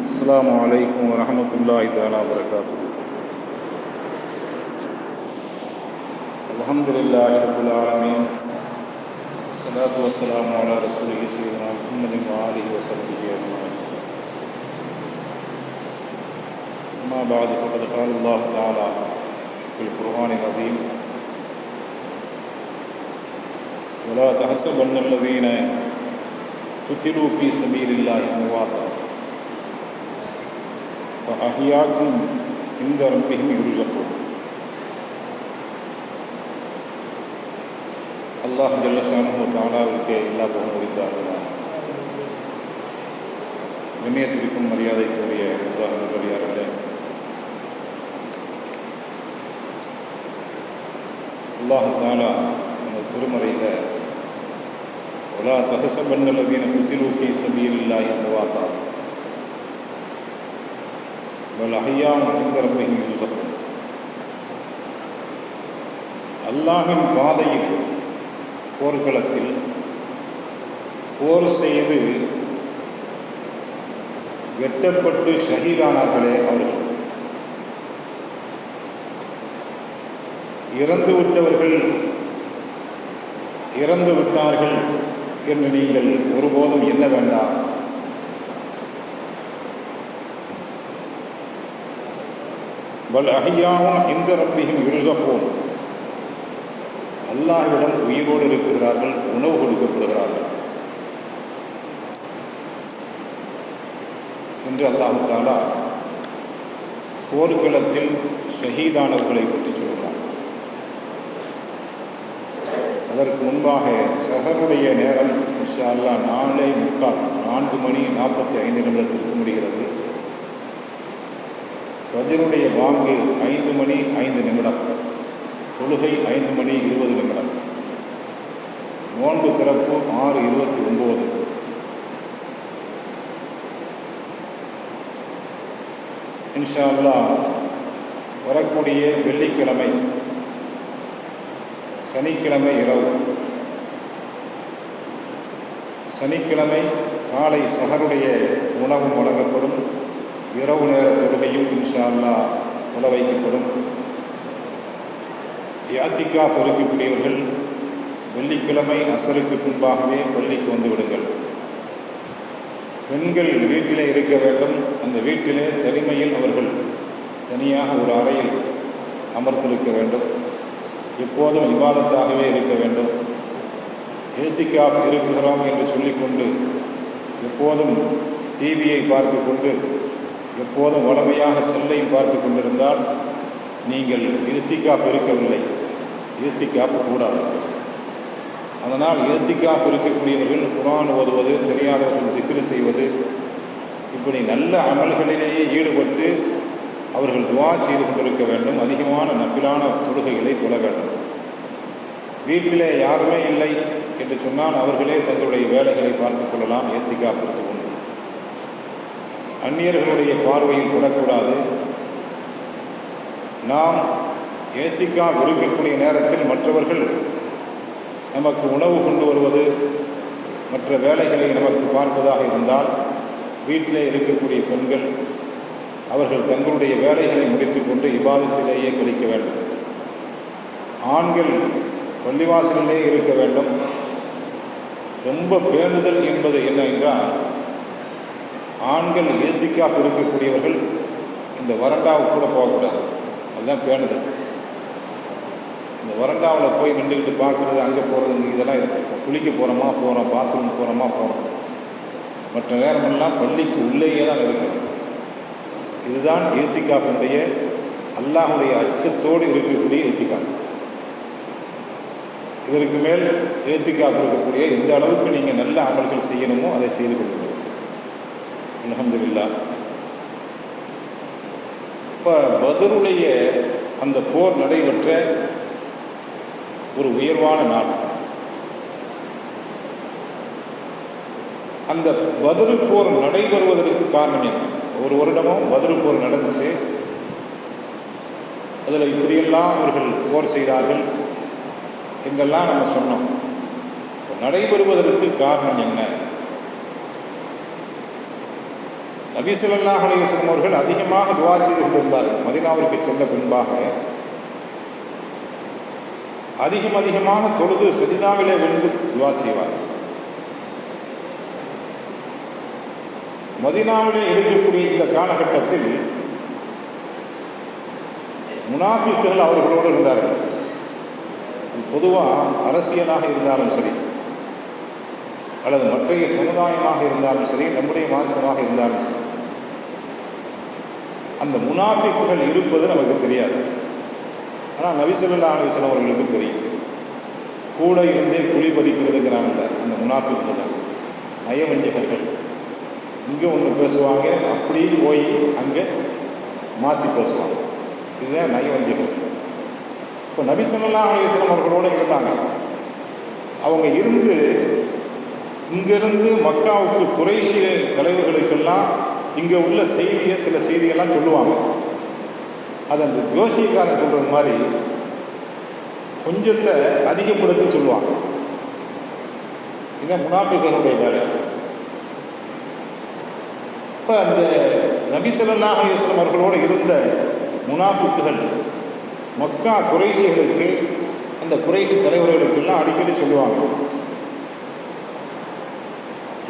السلام عليكم ورحمة الله تعالى وبركاته الحمد لله رب العالمين والصلاة والسلام على رسوله سيدنا محمد وآله وصحبه أجمعين أما بعد فقد قال الله تعالى في القرآن العظيم ولا تحسبن الذين قتلوا في سبيل الله أمواتا فأحياكم عند ربهم يرزقون அல்லாஹ் ஜல்லஷானு தாலாவிற்கு எல்லா புகழும் முடித்தார்கள் கண்ணியத்திற்கும் மரியாதைக்குரிய அல்லாஹ் நல்லடியார்களே அல்லாஹ் தாலா தனது திருமறையில் ஒலா தகசபன்னல்லதீன குத்திலூஃபி சபீர் இல்லாஹி அமுவாத்தா வல் அஹ்யாம் இந்த ரப்பிஹிம் யுர்ஸகூன் அல்லாஹின் பாதையில் போர்க்களத்தில் போர் செய்து வெட்டப்பட்டு ஷஹீதானார்களே அவர்கள் இறந்து விட்டவர்கள் இறந்து விட்டார்கள் என்று நீங்கள் ஒருபோதும் எண்ண வேண்டாம். பல் அஹியாவும் இந்த ரப்பியும் இருசப்போம் அல்லாஹ்விடம் உயிரோடு இருக்கிறார்கள் உணவு கொடுக்கப்படுகிறார்கள். என்று அல்லாஹு தாலா போர்க்களத்தில் ஷஹீதானவர்களை பற்றி சொல்கிறார் அதற்கு முன்பாக சஹருடைய நேரம் இன்ஷா அல்லா நாலே முக்கால் நான்கு மணி நாற்பத்தி ஐந்து நிமிடத்திற்கு முடிகிறது. வஜருடைய வாங்கு ஐந்து மணி ஐந்து நிமிடம் தொழுகை ஐந்து மணி இருபது நிமிடம் நோன்பு திறப்பு ஆறு இருபத்தி ஒம்பது. இன்ஷா அல்லா வரக்கூடிய வெள்ளிக்கிழமை சனிக்கிழமை இரவு. சனிக்கிழமை காலை சகருடைய உணவும் வழங்கப்படும். இரவு நேர தொழுகையும் இன்ஷா அல்லா தொலை வைக்கப்படும். யாத்திகா இருக்கக்கூடியவர்கள் வெள்ளிக்கிழமை அசருக்கு முன்பாகவே பள்ளிக்கு வந்துவிடுங்கள் பெண்கள் வீட்டிலே இருக்க வேண்டும். அந்த வீட்டிலே தனிமையில் அவர்கள் தனியாக ஒரு அறையில் அமர்ந்திருக்க வேண்டும். எப்போதும் விவாதத்தாகவே இருக்க வேண்டும். ஏத்திக்கா இருக்கிறோம் என்று சொல்லிக்கொண்டு எப்போதும் டிவியை பார்த்து கொண்டு எப்போதும் வளமையாக செல்லையும் பார்த்து கொண்டிருந்தால் நீங்கள் இருத்திக்காப் இருக்கவில்லை. இருத்திக்காப்பு கூடாது. அதனால் இர்த்திகாப் இருக்கக்கூடியவர்கள் குரான் ஓதுவது தெரியாதவர்கள் திக்ரு செய்வது இப்படி நல்ல அமல்களிலேயே ஈடுபட்டு அவர்கள் துவா செய்து கொடுக்க வேண்டும். அதிகமான நப்பிலான தொழுகைகளை தொழ வேண்டும். வீட்டிலே யாருமே இல்லை என்று சொன்னால் அவர்களே தங்களுடைய வேலைகளை பார்த்து கொள்ளலாம் ஏத்திக்கா பொறுத்து கொண்டு. அந்நியர்களுடைய பார்வையில் விடக்கூடாது நாம் ஏத்திக்கா இருக்கக்கூடிய நேரத்தில் மற்றவர்கள் நமக்கு உணவு கொண்டு வருவது மற்ற வேலைகளை நமக்கு பார்ப்பதாக இருந்தால் வீட்டிலே இருக்கக்கூடிய பெண்கள் அவர்கள் தங்களுடைய வேலைகளை முடித்துக்கொண்டு இபாதத்திலேயே கழிக்க வேண்டும். ஆண்கள் பள்ளிவாசலிலே இருக்க வேண்டும். ரொம்ப பேணுதல் என்பது என்ன என்றால் ஆண்கள் ஏத்திக்காக இருக்கக்கூடியவர்கள் இந்த வறண்டாவுக்கு கூட போகக்கூடாது. அதுதான் பேணுதல். இந்த வறண்டாவில் போய் நின்றுக்கிட்டு பார்க்குறது அங்கே போகிறது இதெல்லாம் இருக்குது குளிக்க போகிறோமா போகிறோம் பாத்ரூம் போகிறோமா போகிறோம் மற்ற நேரமெல்லாம் பள்ளிக்கு உள்ளேயே தான் இருக்கணும். இதுதான் ஏத்திகாப்பினுடைய அல்லாஹுடைய அச்சத்தோடு இருக்கக்கூடிய ஏத்திக்காப்பு இதற்கு மேல் ஏத்திக்காப்பு இருக்கக்கூடிய எந்த அளவுக்கு நீங்கள் நல்ல அமல்கள் செய்யணுமோ அதை செய்து கொள்ளுங்கள். அலமதுல்லா இப்போ பதருடைய அந்த போர் நடைபெற்ற ஒரு உயர்வான நாள். அந்த பதிரு போர் நடைபெறுவதற்கு காரணம் என்ன? ஒரு வருடமும் பதில் போர் நடந்துச்சு. அதில் இப்படியெல்லாம் அவர்கள் போர் செய்தார்கள் என்றெல்லாம் நம்ம சொன்னோம். நடைபெறுவதற்கு காரணம் என்ன? நபிசுல்லா ஸல்லல்லாஹு அவர்கள் அதிகமாக துவா செய்து கொண்டிருந்தார்கள். மதினாவிற்கு சென்ற பின்பாக அதிகம் அதிகமாக தொழுது சஜிதாவிலே விழுந்து துவா செய்வார்கள். மதினாவிலே இருக்கக்கூடிய இந்த காலகட்டத்தில் முனாஃபிக்குகள் அவர்களோடு இருந்தார்கள். அது பொதுவாக அரசியலாக இருந்தாலும் சரி அல்லது மற்றைய சமுதாயமாக இருந்தாலும் சரி நம்முடைய மார்க்கமாக இருந்தாலும் சரி அந்த முனாஃபிக்குகள் இருப்பது நமக்கு தெரியாது. ஆனால் நபிசல்லா அலிஸ்லாம் அவர்களுக்கு தெரியும். கூட இருந்தே குழி பறிக்கிறதுங்கிறாங்க அந்த முனாஃபிக்குகள். தான் நயவஞ்சகர்கள். இங்கே ஒன்று பேசுவாங்க அப்படி போய் அங்கே மாற்றி பேசுவாங்க. இதுதான் நயவஞ்சகர். இப்போ நபி சொல்லா அலிஸ்லாம் அவர்களோடு இருந்தாங்க. அவங்க இருந்து இங்கிருந்து மக்காவுக்கு குறைஷி தலைவர்களுக்கெல்லாம் இங்கே உள்ள செய்தியை சில செய்தியெல்லாம் சொல்லுவாங்க. அது அந்த ஜோசியக்காரன் சொல்கிறது மாதிரி கொஞ்சத்தை அதிகப்படுத்தி சொல்லுவாங்க. இதுதான் முனாஃபிகளுடைய வேலை. இப்போ அந்த நபிசல்லா அலிஸ்லம் அவர்களோடு இருந்த முனாஃபிக்குகள் மக்கா குறைஷிகளுக்கு அந்த குறைசி தலைவர்களுக்கெல்லாம் அடிக்கடி சொல்லுவாங்க.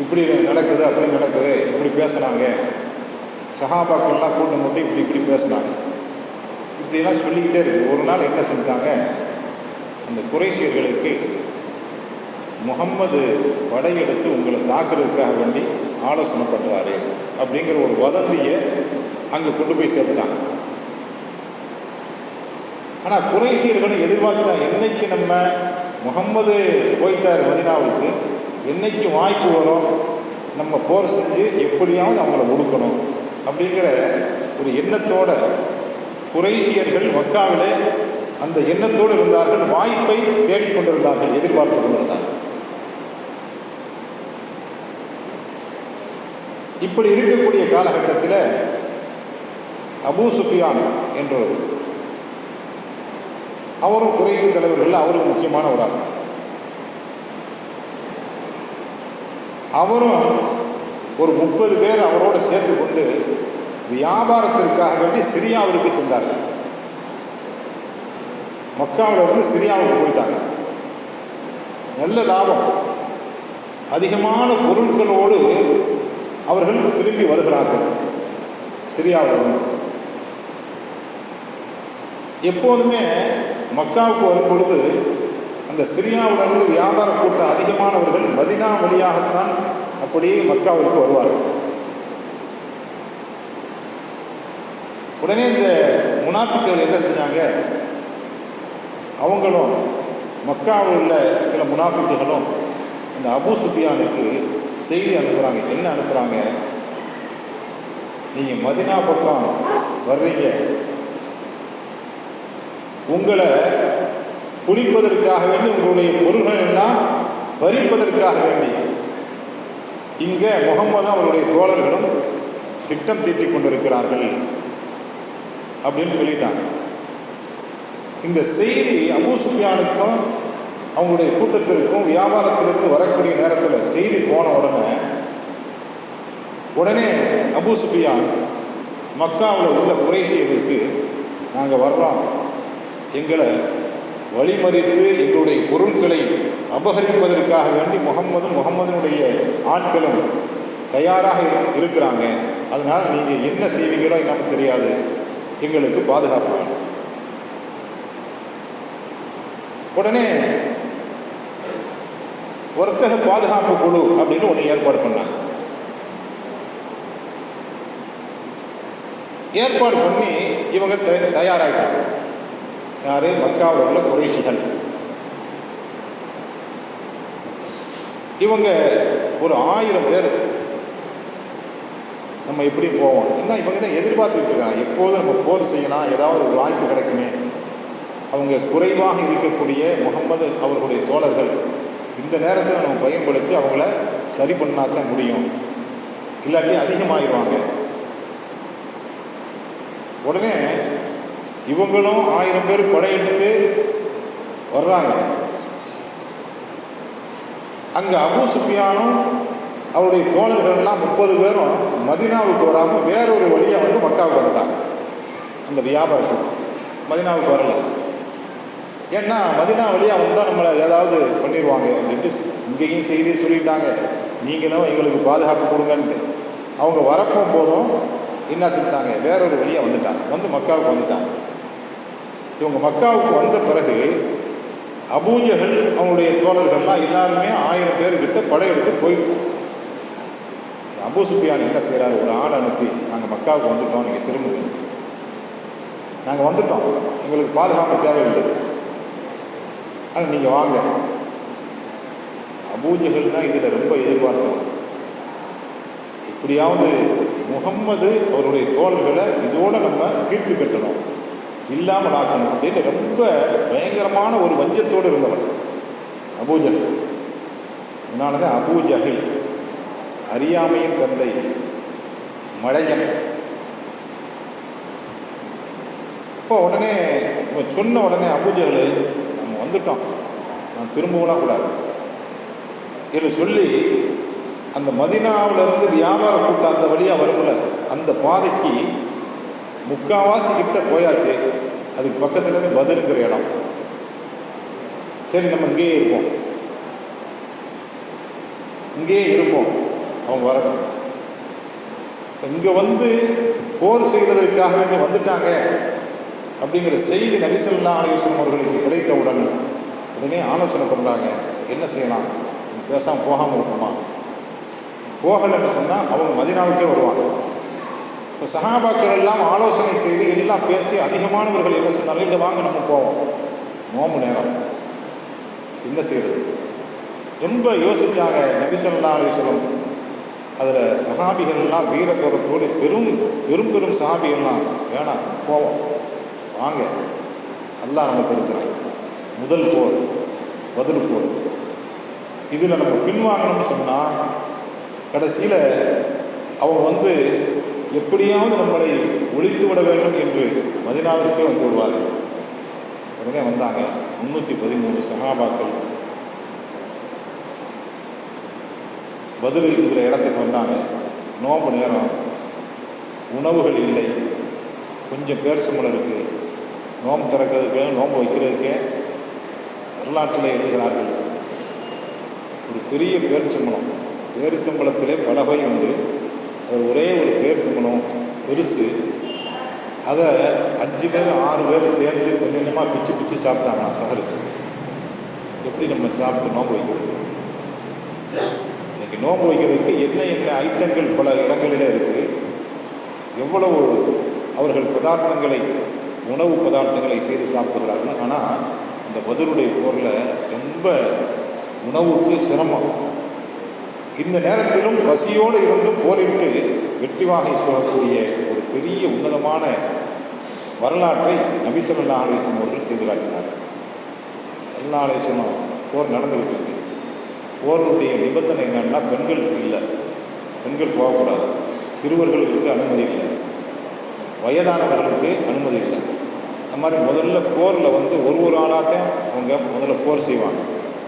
இப்படி நடக்குது அப்படி நடக்குது இப்படி பேசுனாங்க. சஹாபாக்கள்லாம் கூட்டம் போட்டு இப்படி இப்படி பேசுனாங்க. இப்படிலாம் சொல்லிக்கிட்டே இருக்குது. ஒரு நாள் என்ன செஞ்சாங்க அந்த குறைஷியர்களுக்கு முகம்மது படையெடுத்து உங்களை தாக்குறதுக்காக வேண்டி ஆலோசனை பண்ணுறாரு அப்படிங்கிற ஒரு வதந்தியை அங்கே கொண்டு போய் சேர்த்துட்டாங்க. ஆனால் குறைஷியர்களை எதிர்பார்த்தா என்னைக்கு நம்ம முகம்மது போயிட்டார் மதினாவுக்கு என்னைக்கு வாய்ப்பு வரும் நம்ம போர் செஞ்சு எப்படியாவது அவங்கள ஒடுக்கணும் அப்படிங்கிற ஒரு எண்ணத்தோட குறைசியர்கள் மக்காவிலே அந்த எண்ணத்தோடு இருந்தார்கள் வாய்ப்பை தேடிக்கொண்டிருந்தார்கள் எதிர்பார்த்து கொண்டிருந்தார்கள். இப்படி இருக்கக்கூடிய காலகட்டத்தில் அபூ சுஃபியான் என்றவர். அவரும் குறைசி தலைவர்கள் அவரும் முக்கியமான ஒரு ஆள் அவரும் ஒரு முப்பது பேர் அவரோடு சேர்த்து கொண்டு வியாபாரத்திற்காக வேண்டி சிரியாவிற்கு சென்றார்கள். மக்காவிலிருந்து சிரியாவுக்கு போயிட்டாங்க. நல்ல லாபம். அதிகமான பொருட்களோடு அவர்கள் திரும்பி வருகிறார்கள். சிரியாவிலிருந்து எப்போதுமே மக்காவுக்கு வரும் பொழுது அந்த சிரியாவிலிருந்து வியாபார கூட்டம் அதிகமானவர்கள் மதினா வழியாகத்தான் அப்படியே மக்காவிற்கு வருவார்கள். உடனே இந்த முனாஃபிக்கள் என்ன செஞ்சாங்க? அவங்களும் மக்காவில் உள்ள சில முனாஃபிக்குகளும் அந்த அபு சுஃபியானுக்கு செய்தி அனுப்புகிறாங்க என்ன அனுப்புகிறாங்க நீங்கள் மதினா பக்கம் வர்றீங்க. உங்களை குளிப்பதற்காக வேண்டி உங்களுடைய பொருள்கள் எல்லாம் பறிப்பதற்காக வேண்டி. இங்கே முகம்மது அவருடைய தோழர்களும் திட்டம் தீட்டிக் கொண்டிருக்கிறார்கள் அப்படின்னு சொல்லிட்டாங்க. இந்த செய்தி அபூ சுஃபியானுக்கும் அவங்களுடைய கூட்டத்திற்கும் வியாபாரத்திலிருந்து வரக்கூடிய நேரத்தில் செய்தி போன உடனே உடனே அபு சுஃபியான் மக்காவில் உள்ள குறைசியர்களுக்கு நாங்கள் வர்றோம். எங்களை வழிமறித்து எங்களுடைய பொருட்களை அபகரிப்பதற்காக வேண்டி முகம்மதும் முகம்மதனுடைய ஆட்களும் தயாராக இருக்கிறாங்க. அதனால் நீங்கள் என்ன செய்வீங்களோ நமக்கு தெரியாது. எங்களுக்கு பாதுகாப்பு வேணும். உடனே வர்த்தக பாதுகாப்பு குழு அப்படின்னு ஒன்று ஏற்பாடு பண்ணாங்க. ஏற்பாடு பண்ணி இவங்க த தயாராகிட்டாங்க யார்? மக்காவில் உள்ள குறைசிகள் இவங்க ஒரு ஆயிரம் பேர். நம்ம எப்படி போவோம்? இன்னும் இவங்க தான் எதிர்பார்த்துக்கிட்டு இருக்காங்க. எப்போதும் நம்ம போர் செய்யலாம். ஏதாவது ஒரு வாய்ப்பு கிடைக்குமே. அவங்க குறைவாக இருக்கக்கூடிய முகம்மது அவர்களுடைய தோழர்கள். இந்த நேரத்தில் நம்ம பயன்படுத்தி அவங்கள சரி பண்ணாதான் முடியும். இல்லாட்டி அதிகமாகிடுவாங்க உடனே இவங்களும் ஆயிரம் பேர் படையெடுத்து வர்றாங்க. அங்கே அபு சுஃபியானும் அவருடைய தோழர்கள்லாம் முப்பது பேரும் மதினாவுக்கு வராமல் வேறொரு வழியாக வந்து மக்காவுக்கு வந்துட்டாங்க. அந்த வியாபாரம் மதினாவுக்கு வரல. ஏன்னா மதினா வழியாக வந்தால் நம்மளை ஏதாவது பண்ணிடுவாங்க அப்படின்ட்டு இங்கேயும் செய்தி சொல்லிட்டாங்க. நீங்களும் எங்களுக்கு பாதுகாப்பு கொடுங்கன்ட்டு. அவங்க வரப்போ போதும் என்ன செஞ்சிட்டாங்க? வேறொரு வழியாக வந்துட்டாங்க. வந்து மக்காவுக்கு வந்துட்டாங்க. இவங்க மக்காவுக்கு வந்த பிறகு அபூஜர்கள் அவங்களுடைய தோழர்கள்லாம் எல்லாருமே ஆயிரம் பேர்கிட்ட படையெடுத்து போயிருக்கோம். அபு சுஃபியான் என்ன செய்கிறாரு ஒரு ஆள் அனுப்பி நாங்கள் மக்காவுக்கு வந்துட்டோம். நீங்கள் திரும்புங்க. நாங்கள் வந்துட்டோம். எங்களுக்கு பாதுகாப்பு தேவையில்லை. ஆனால் நீங்கள் வாங்க. அபூஜகல் தான் இதில் ரொம்ப எதிர்பார்த்தவன் இப்படியாவது முகம்மது அவருடைய தோள்களை இதோடு நம்ம தீர்த்து கட்டணும் இல்லாமல் ஆக்கணும் அப்படின்னு ரொம்ப பயங்கரமான ஒரு வஞ்சத்தோடு இருந்தவன் அபூஜகல் அதனால தான் அபூஜஹில் அறியாமையின் தந்தை மழையன் அப்போ உடனே சொன்ன உடனே அபூஜகல் வந்துட்டோம். நான் திரும்பவும் கூடாது. என்று சொல்லி அந்த மதினாவிலிருந்து வியாபார கூட்டம் அந்த வழியாக வரும்ல அந்த பாதைக்கு முக்காவாசி கிட்ட போயாச்சு. அதுக்கு பக்கத்துலேருந்து பதிலுங்கிற இடம். சரி நம்ம இங்கேயே இருப்போம். இங்கேயே இருப்போம். அவங்க வரப்போ இங்கே வந்து போர் செய்கிறதற்காக வேண்டி வந்துட்டாங்க. அப்படிங்கிற செய்தி நபிசல்லா ஆலோசனம் அவர்களுக்கு கிடைத்தவுடன் உடனே ஆலோசனை பண்ணுறாங்க என்ன செய்யலாம்? பேசாமல் போகாமல் இருப்போமா போகலைன்னு சொன்னால் அவங்க மதினாவுக்கே வருவாங்க. இப்போ சகாபாக்கள் எல்லாம் ஆலோசனை செய்து எல்லாம் பேசி அதிகமானவர்கள் என்ன சொன்னார்கள் இல்லை வாங்க நம்ம போவோம். நோம்பு நேரம். என்ன செய்கிறது ரொம்ப யோசித்தாங்க நபிசல்லா அலிஸ்லம் அதில் சஹாபிகள்லாம் வீரத்தோரத்தோடு பெரும் பெரும் பெரும் சஹாபிகள்லாம் வேணாம் போவோம். வாங்க. நல்லா நமக்கு இருக்கிறான் முதல் போர் பதில் போர். இதில் நம்ம பின்வாங்கணும்னு சொன்னால் கடைசியில் அவன் வந்து எப்படியாவது நம்மளை ஒழித்து விட வேண்டும் என்று மதினாவிற்கே வந்து விடுவார்கள் உடனே வந்தாங்க முந்நூற்றி பதிமூணு சகாபாக்கள் பதிலுங்கிற இடத்துக்கு வந்தாங்க. நோம்பு நேரம் உணவுகள் இல்லை. கொஞ்சம் பேரிசம்பளம் இருக்குது நோம்பு திறக்கிறதுக்கு நோம்பு வைக்கிறதுக்கே வரலாற்றில் எழுதுகிறார்கள். ஒரு பெரிய பேரிச்சம்பளம் பேரித்தம்பளத்திலே பல வகை உண்டு. அது ஒரே ஒரு பேரித்தம்பளம் பெருசு. அதை அஞ்சு பேர் ஆறு பேர் சேர்ந்து கொஞ்சம் கொஞ்சமாக பிச்சு பிச்சு சாப்பிட்டாங்கண்ணா சகருக்கு எப்படி நம்ம சாப்பிட்டு நோம்பு வைக்கிறது? இன்னைக்கு நோன்பு வைக்கிறதுக்கு என்ன என்ன ஐட்டங்கள் பல இடங்களில் இருக்குது எவ்வளவு அவர்கள் பதார்த்தங்களை உணவு பதார்த்தங்களை செய்து சாப்பிடுகிறார்கள். ஆனால் இந்த பதிலுடைய போரில் ரொம்ப உணவுக்கு சிரமம். இந்த நேரத்திலும் பசியோடு இருந்து போரிட்டு வெற்றி வாகை சூழக்கூடிய ஒரு பெரிய உன்னதமான வரலாற்றை நபி சொல்லா அலிஸ்லம் அவர்கள் செய்து காட்டினார்கள். சல்லா அலிஸ்லம் போர் நடந்துகிட்டு இருக்கு போருடைய நிபந்தனை என்னென்னா பெண்கள் இல்லை. பெண்கள் போகக்கூடாது. சிறுவர்களுக்கு அனுமதி இல்லை. வயதானவர்களுக்கு அனுமதி இல்லை. அந்த மாதிரி முதல்ல போரில் வந்து ஒரு ஒரு ஆளாகத்தான் அவங்க முதல்ல போர் செய்வாங்க.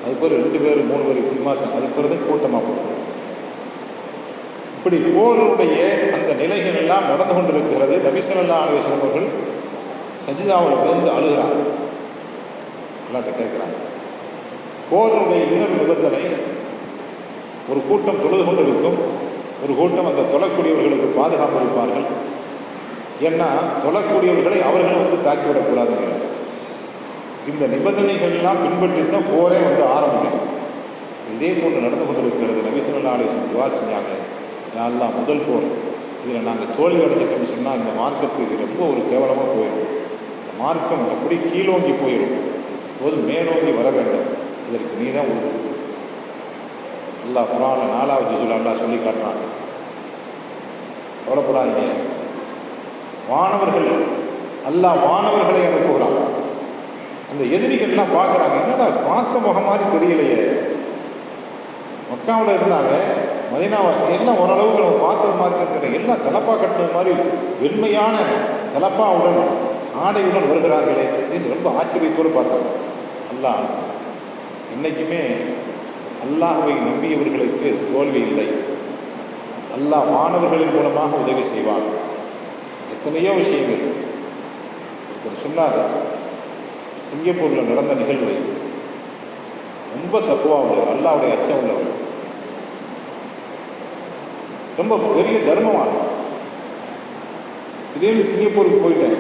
அது பேர் ரெண்டு பேர் மூணு பேர் இப்படி மாற்றம் அதுக்கு பிறகு கூட்டமாக போகும் இப்படி போருடைய அந்த நிலைகள் எல்லாம் நடந்து கொண்டிருக்கிறது நபிசல்லா அலுவலம் அவர்கள் சஜிதாவில் வந்து அழுகிறாங்க. அல்லாட்ட கேட்குறாங்க போருடைய இன்னொரு நிபந்தனை ஒரு கூட்டம் தொழுது கொண்டிருக்கும் ஒரு கூட்டம் அந்த தொழக்கூடியவர்களுக்கு பாதுகாப்பு இருப்பார்கள் ஏன்னா தொழக்கூடியவர்களை அவர்களும் வந்து தாக்கிவிடக்கூடாதுங்கிறது. இந்த நிபந்தனைகள்லாம் பின்பற்றி தான் போரே வந்து ஆரம்பிக்கும் இதே போன்று நடந்து கொண்டிருக்கிறது நபிசல்லா அலிஸ்லம் துவா செஞ்சாங்க யாரெல்லாம் முதல் போர். இதில் நாங்கள் தோல்வி அடைஞ்சிட்டோம்னு சொன்னால் இந்த மார்க்கத்துக்கு இது ரொம்ப ஒரு கேவலமாக போயிடும் இந்த மார்க்கம் அப்படி கீழோங்கி போயிடும் போது மேலோங்கி வர வேண்டும். இதற்கு நீ தான் உறுதி. நல்லா புறான நாலாவது சொல்லி காட்டுறாங்க கவலைப்படாதீங்க. வானவர்கள் அல்லாஹ் வானவர்களை அனுப்புகிறான். அந்த எதிரிகள்லாம் பார்க்குறாங்க என்னடா பார்த்த முகம் மாதிரி தெரியலையே. மக்காவில் இருந்தாங்க மதினாவாசி எல்லாம் ஓரளவுக்கு நம்ம பார்த்தது மாதிரி தான் தெரியும். எல்லாம் தலப்பா கட்டினது மாதிரி வெண்மையான தலப்பாவுடன் ஆடையுடன் வருகிறார்களே அப்படின்னு ரொம்ப ஆச்சரியத்தோடு பார்த்தாங்க. அல்லாஹ் என்றைக்குமே அல்லாஹை நம்பியவர்களுக்கு தோல்வி இல்லை. அல்லாஹ் மாணவர்களின் மூலமாக உதவி செய்வார் எத்தனையோ விஷயங்கள். ஒருத்தர் சொன்னார் சிங்கப்பூரில் நடந்த நிகழ்வு ரொம்ப தக்குவா உள்ளவர் அல்லாவுடைய அச்சம் உள்ளவர். ரொம்ப பெரிய தர்மவான். திடீர்னு சிங்கப்பூருக்கு போயிட்டேன்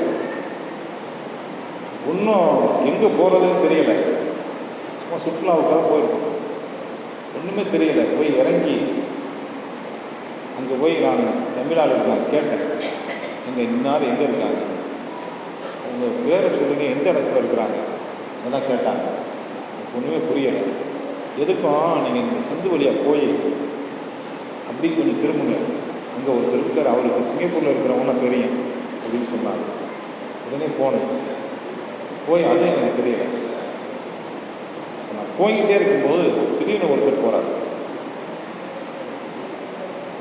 இன்னும் எங்கே போகிறதுன்னு தெரியலை. சும்மா சுற்றுலாவுக்காக போயிருக்கோம். ஒன்றுமே தெரியலை. போய் இறங்கி அங்கே போய் நான் தமிழ்நாடு நான் கேட்டேன். எங்கள் இன்னார் எங்கே இருக்காங்க? அவங்க பேரை சொல்லுங்கள் எந்த இடத்துல இருக்கிறாங்க? அதெல்லாம் கேட்டாங்க. எனக்கு ஒன்றுமே புரியலை. எதுக்கும் நீங்கள் இந்த சந்து வழியாக போய் அப்படி கொஞ்சம் திரும்புங்க? அங்கே ஒருத்தர் இருக்கார் அவருக்கு சிங்கப்பூரில் இருக்கிறவங்க தெரியும் அப்படின்னு சொன்னாங்க. உடனே போனேன். போய் அது எனக்கு தெரியலை. நான் போய்கிட்டே இருக்கும்போது திடீர்னு ஒருத்தர் போகிறார்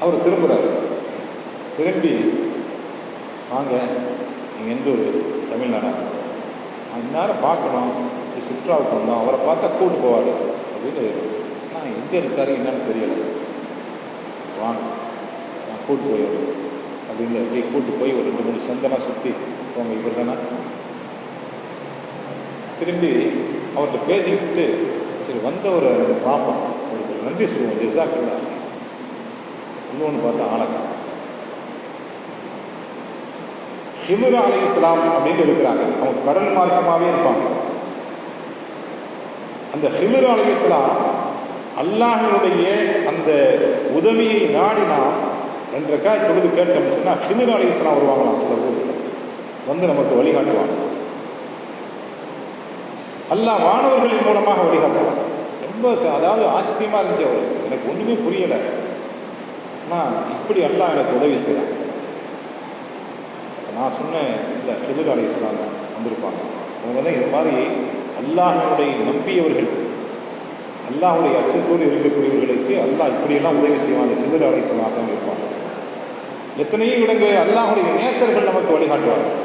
அவர் திரும்புகிறார் திரும்பி வாங்க நீங்கள் எந்த ஊர்? தமிழ்நாடா? அந்நேரம் பார்க்கணும். இப்படி சுற்றுலாவுக்கு வந்தோம். அவரை பார்த்தா கூட்டு போவார். அப்படின்னு நான் எங்கே இருக்காரு என்னன்னு தெரியலை. வாங்க. நான் கூட்டு போய் வருவேன். அப்படின்னு அப்படியே கூட்டு போய் ஒரு ரெண்டு மூணு சந்தனாக சுற்றி போங்க இவர் தானே திரும்பி அவர்கிட்ட பேசிக்கிட்டு சரி வந்தவரை நம்ம பார்ப்போம் அவருக்கு நன்றி சொல்லுவோம். ஜெசாக்குல்லா. சொல்லுவோன்னு பார்த்தா ஆளக்கான ஹிமர் அலை இஸ்லாம் அப்படின்னு இருக்கிறாங்க. அவங்க கடல் மார்க்கமாகவே இருப்பாங்க. அந்த ஹிமர் அலை இஸ்லாம் அல்லாஹினுடைய அந்த உதவியை நாடினா ரெண்டரைக்கா தொழுது கேட்டோம்னு சொன்னால் ஹிமர் அலை இஸ்லாம் வருவாங்களாம் சில ஊரில். வந்து நமக்கு வழிகாட்டுவாங்க. அல்லாஹ் மாணவர்களின் மூலமாக வழிகாட்டுவாங்க. ரொம்ப அதாவது ஆச்சரியமாக இருந்துச்சு அவருக்கு. எனக்கு ஒன்றுமே புரியலை. ஆனால் இப்படி அல்லாஹ் எனக்கு உதவி செய்கிறான் நான் சொன்னேன் இல்லை ஹிபுர் அலி இஸ்லாம் தான் வந்திருப்பாங்க. அவங்க தான் இது மாதிரி அல்லாஹினுடைய நம்பியவர்கள் அல்லாஹுடைய அச்சத்தோடு இருக்கக்கூடியவர்களுக்கு அல்லாஹ் இப்படியெல்லாம் உதவி செய்வாங்க அந்த ஹிபுர் அலி இஸ்லாம் தான் இருப்பாங்க. எத்தனையோ இடங்களில் அல்லாஹுடைய நேசர்கள் நமக்கு வழிகாட்டுவார்கள்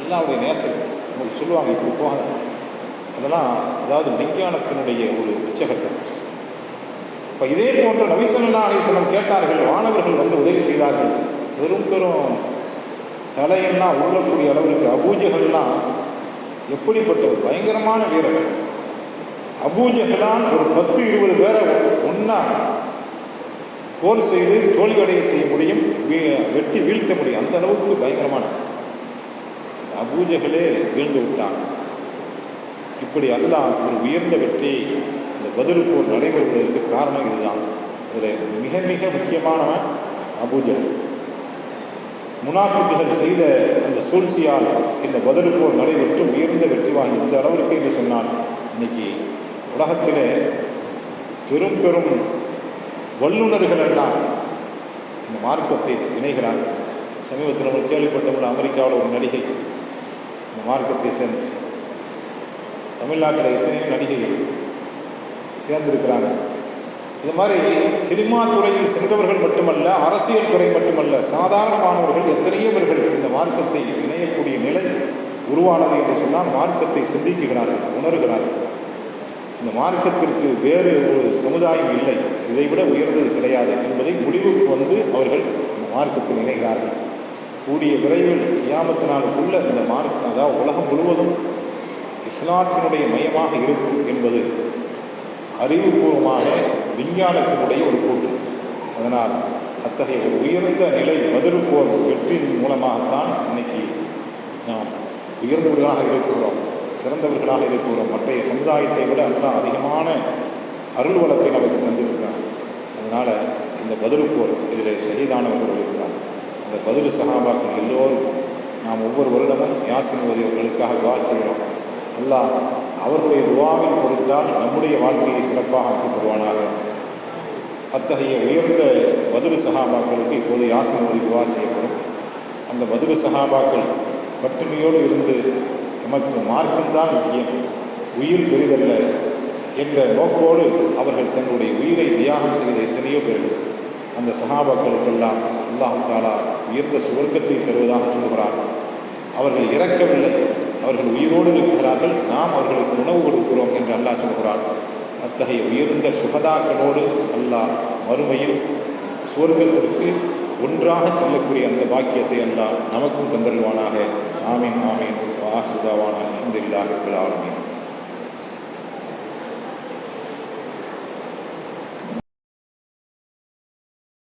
அல்லாஹுடைய நேசர்கள் நமக்கு சொல்லுவாங்க இப்படி போகாத. அதெல்லாம் அதாவது விஞ்ஞானத்தினுடைய ஒரு உச்சகட்டம். இப்போ இதே போன்ற நபிசல்லா அலிவசலம் கேட்டார்கள் வானவர்கள் வந்து உதவி செய்தார்கள். பெரும் பெரும் தலையெல்லாம் உருளக்கூடிய அளவிற்கு அபூஜகள்லாம் எப்படிப்பட்ட ஒரு பயங்கரமான வீரர். அபூஜகலால் ஒரு பத்து இருபது பேரை ஒன்றா போர் செய்து தோல்வியடைய செய்ய முடியும். வீ- வெட்டி வீழ்த்த முடியும். அந்த அளவுக்கு பயங்கரமான அபூஜைகளே அபூஜகளே வீழ்ந்து விட்டான். இப்படி அல்லாஹ் ஒரு உயர்ந்த வெற்றி இந்த பதில் போர் நடைபெறுவதற்கு காரணம் இதுதான். இதில் மிக மிக முக்கியமானவன் அபூஜல் முனாஃபிக்குகள் செய்த அந்த சூழ்ச்சியால் இந்த பதில் போர் நடைபெற்று உயர்ந்த வெற்றி வாங்கி இந்த அளவிற்கு என்று சொன்னால் இன்னைக்கு உலகத்திலே பெரும் பெரும் வல்லுநர்கள் எல்லாம் இந்த மார்க்கத்தை இணைகிறார்கள். சமீபத்தில் நம்ம கேள்விப்பட்டோம்ல அமெரிக்காவில் ஒரு நடிகை இந்த மார்க்கத்தை சேர்ந்துச்சு. தமிழ்நாட்டில் எத்தனையோ நடிகைகள் சேர்ந்திருக்கிறாங்க. இது மாதிரி சினிமா துறையில் சென்றவர்கள் மட்டுமல்ல அரசியல் துறை மட்டுமல்ல சாதாரணமானவர்கள் எத்தனையோவர்கள் இந்த மார்க்கத்தை இணையக்கூடிய நிலை உருவானது என்று சொன்னால் மார்க்கத்தை சிந்திக்குகிறார்கள் உணர்கிறார்கள். இந்த மார்க்கத்திற்கு வேறு ஒரு சமுதாயம் இல்லை இதைவிட உயர்ந்தது கிடையாது என்பதை முடிவுக்கு வந்து அவர்கள் இந்த மார்க்கத்தில் இணைகிறார்கள். கூடிய விரைவில் கியாமத்து நாளுக்குள்ள இந்த மார்க் அதாவது உலகம் முழுவதும் இஸ்லாத்தினுடைய மையமாக இருக்கும் என்பது அறிவுபூர்வமாக விஞ்ஞானத்தினுடைய ஒரு கூற்று. அதனால் அத்தகைய ஒரு உயர்ந்த நிலை பதில் வெற்றியின் மூலமாகத்தான் இன்னைக்கு நாம் உயர்ந்தவர்களாக இருக்கிறோம் சிறந்தவர்களாக இருக்கிறோம். மற்றைய சமுதாயத்தை விட நல்லா அதிகமான அருள் வளத்தை நமக்கு தந்திருக்கிறார் அதனால் இந்த பதில் இதில் சகிதானவர்கள் இருக்கிறார் அந்த பதில் சஹாபாக்கள் எல்லோரும் நாம் ஒவ்வொரு வருடமும் யாசின் ஓதி அவர்களுக்காக துவா செய்கிறோம். அல்லாஹ் அவர்களுடைய துவாவின் பொருட்டால் நம்முடைய வாழ்க்கையை சிறப்பாக ஆக்கி தருவானாக. அத்தகைய உயர்ந்த பதிரு சகாபாக்களுக்கு இப்போது யாசன ஓதி துவா செய்யப்படும். அந்த பதிரு சகாபாக்கள் பட்டினியோடு இருந்து எமக்கு மார்க்கம்தான் முக்கியம். உயிர் பெரிதல்ல என்ற நோக்கோடு அவர்கள் தங்களுடைய உயிரை தியாகம் செய்த எத்தனையோ பேர்கள். அந்த சகாபாக்களுக்கெல்லாம் அல்லாஹ் தாலா உயர்ந்த சுவர்க்கத்தை தருவதாக சொல்கிறார் அவர்கள் இறக்கவில்லை. அவர்கள் உயிரோடு இருக்கிறார்கள். நாம் அவர்களுக்கு உணவு கொடுக்கிறோம் என்று அல்லாஹ் சொல்கிறார் அத்தகைய உயர்ந்த சுகதாக்களோடு அல்லாஹ் மறுமையில் சுவர்க்கத்திற்கு ஒன்றாக செல்லக்கூடிய அந்த பாக்கியத்தை அல்லாஹ் நமக்கும் தந்தருவானாக ஆமீன் ஆமீன். வாஹிருதாவான அலமதுல்லாஹி ஆலமீன்.